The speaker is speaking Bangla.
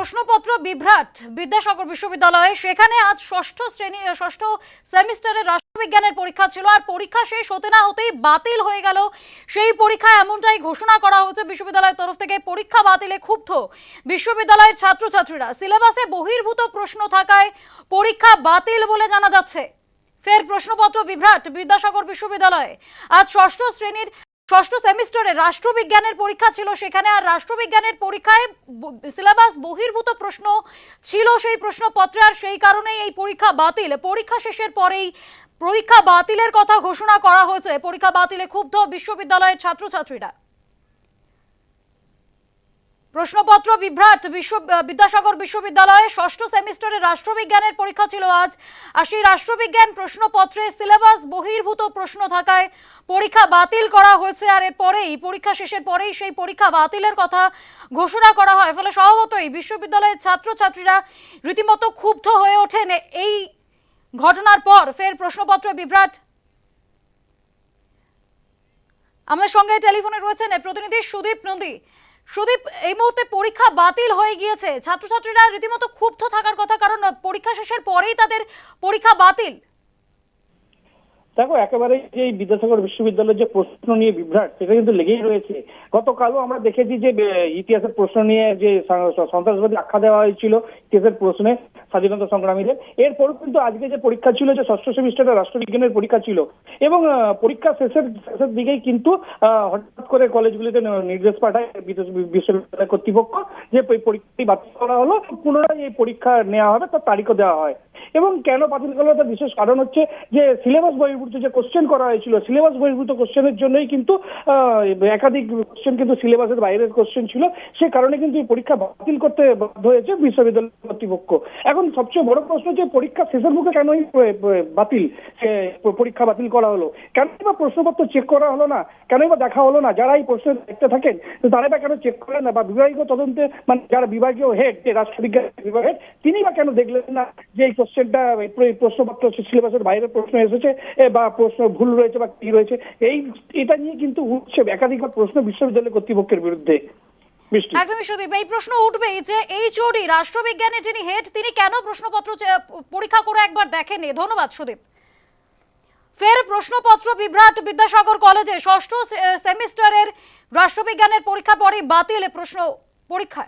প্রশ্নপত্র বিভ্রাট বিদ্যাসাগর বিশ্ববিদ্যালয়ে। সেখানে আজ ষষ্ঠ শ্রেণি ষষ্ঠ সেমিস্টারের রাষ্ট্রবিজ্ঞানের পরীক্ষা ছিল আর পরীক্ষা শেষ হতে না হতেই বাতিল হয়ে গেল। সেই পরীক্ষা এমনটাই ঘোষণা করা হয়েছে বিশ্ববিদ্যালয়ের তরফ থেকে। পরীক্ষা বাতিলে ক্ষুব্ধ বিশ্ববিদ্যালয়ের ছাত্রছাত্রীরা। সিলেবাসে বহির্ভূত প্রশ্ন থাকায় পরীক্ষা বাতিল বলে জানা যাচ্ছে। ফের প্রশ্নপত্র বিভ্রাট বিদ্যাসাগর বিশ্ববিদ্যালয়ে। আজ ষষ্ঠ শ্রেণির ষষ্ঠ সেমিস্টারে রাষ্ট্রবিজ্ঞানের পরীক্ষা ছিল সেখানে, আর রাষ্ট্রবিজ্ঞানের পরীক্ষায় সিলেবাস বহির্ভূত প্রশ্ন ছিল সেই প্রশ্নপত্রে, আর সেই কারণেই এই পরীক্ষা বাতিল। পরীক্ষা শেষের পরেই পরীক্ষা বাতিলের কথা ঘোষণা করা হয়েছে। পরীক্ষা বাতিলে ক্ষুব্ধ বিশ্ববিদ্যালয়ের ছাত্রছাত্রীরা। প্রশ্নপত্র বিভ্রাট বিশ্ব বিদ্যাসাগর বিশ্ববিদ্যালয়ে ষষ্ঠ সেমিস্টারে রাষ্ট্রবিজ্ঞানের পরীক্ষা ছিল আজ, আর সেই রাষ্ট্রবিজ্ঞান প্রশ্নপত্রে সিলেবাস বহির্ভূত প্রশ্ন থাকায় পরীক্ষা বাতিল করা হয়েছে, আর এর পরেই, পরীক্ষা শেষের পরেই সেই পরীক্ষা বাতিলের কথা ঘোষণা করা হয়। ফলে স্বভাবতই বিশ্ববিদ্যালয়ের ছাত্রছাত্রীরা রীতিমতো ক্ষুব্ধ হয়ে ওঠেন। এই ঘটনার পর ফের প্রশ্নপত্র বিভ্রাট। আমাদের সঙ্গে টেলিফোনে রয়েছেন প্রতিনিধি সুদীপ নন্দী। সুদীপ, এই মুহূর্তে পরীক্ষা বাতিল হয়ে গিয়েছে। ছাত্রছাত্রীরা রীতিমতো ক্ষুব্ধ থাকার কথা, কারণ পরীক্ষা শেষের পরেই তাদের পরীক্ষা বাতিল। দেখো একেবারে যে বিদ্যাসাগর বিশ্ববিদ্যালয়ের যে প্রশ্ন নিয়ে বিভ্রাট, সেটা কিন্তু লেগেই রয়েছে। গতকালও আমরা দেখেছি যে ইতিহাসের প্রশ্ন নিয়ে যে সন্ত্রাসবাদী আখ্যা দেওয়া হয়েছিল, ইতিহাসের প্রশ্নে স্বাধীনতা সংগ্রামীদের। এরপরও কিন্তু আজকে যে পরীক্ষা ছিল, যে ষষ্ঠ সেমিস্টারের রাষ্ট্রবিজ্ঞানের পরীক্ষা ছিল, এবং পরীক্ষা শেষের শেষের দিকেই কিন্তু হঠাৎ করে কলেজগুলিতে নির্দেশ পাঠায় বিদ্যা- বিশ্ববিদ্যালয় কর্তৃপক্ষ যে পরীক্ষাটি বাতিল করা হলো, পুনরায় এই পরীক্ষা নেওয়া হবে, তার তারিখও দেওয়া হয়। এবং কেন বাতিল করা হলো তার বিশেষ কারণ হচ্ছে যে সিলেবাস বহির্ভূত যে কোশ্চেন করা হয়েছিল সিলেবাস বহির্ভূত কোশ্চেনের জন্যই কিন্তু একাধিক কোশ্চেন কিন্তু সিলেবাসের বাইরের কোশ্চেন ছিল। সে কারণে কিন্তু এই পরীক্ষা বাতিল করতে বাধ্য হয়েছে বিশ্ববিদ্যালয় কর্তৃপক্ষ। এখন সবচেয়ে বড় প্রশ্ন যে পরীক্ষা শেষের মুখে কেন এই প- প- বাতিল পরীক্ষা বাতিল করা হলো? কেন বা প্রশ্নপত্র চেক করা হলো না? কেন বা দেখা হলো না? যারা এই প্রশ্নের দেখতে থাকেন, তারা বা কেন চেক করেন না? বা বিভাগীয় তদন্তে মানে যারা বিভাগীয় হেড যে রাষ্ট্রবিজ্ঞান বিভাগের, তিনি বা কেন দেখলেন না যে এই কোশ্চেনটা এই প্রশ্নপত্র সিলেবাসের বাইরের প্রশ্ন এসেছে বা প্রশ্ন ভুল রয়েছে বা কি রয়েছে, এই এটা নিয়ে কিন্তু উঠছে একাধিকবার প্রশ্ন বিশ্ববিদ্যালয় কর্তৃপক্ষের বিরুদ্ধে। একদমই সুদীপ, এই প্রশ্ন উঠবেই যে এইচওডি রাষ্ট্রবিজ্ঞানের যিনি হেড, তিনি কেন প্রশ্নপত্র পরীক্ষা করে একবার দেখেননি? ধন্যবাদ সুদীপ। ফের প্রশ্নপত্র বিভ্রাট বিদ্যাসাগর কলেজে, ষষ্ঠ সেমিস্টারের রাষ্ট্রবিজ্ঞানের পরীক্ষা পরেই বাতিল প্রশ্ন পরীক্ষা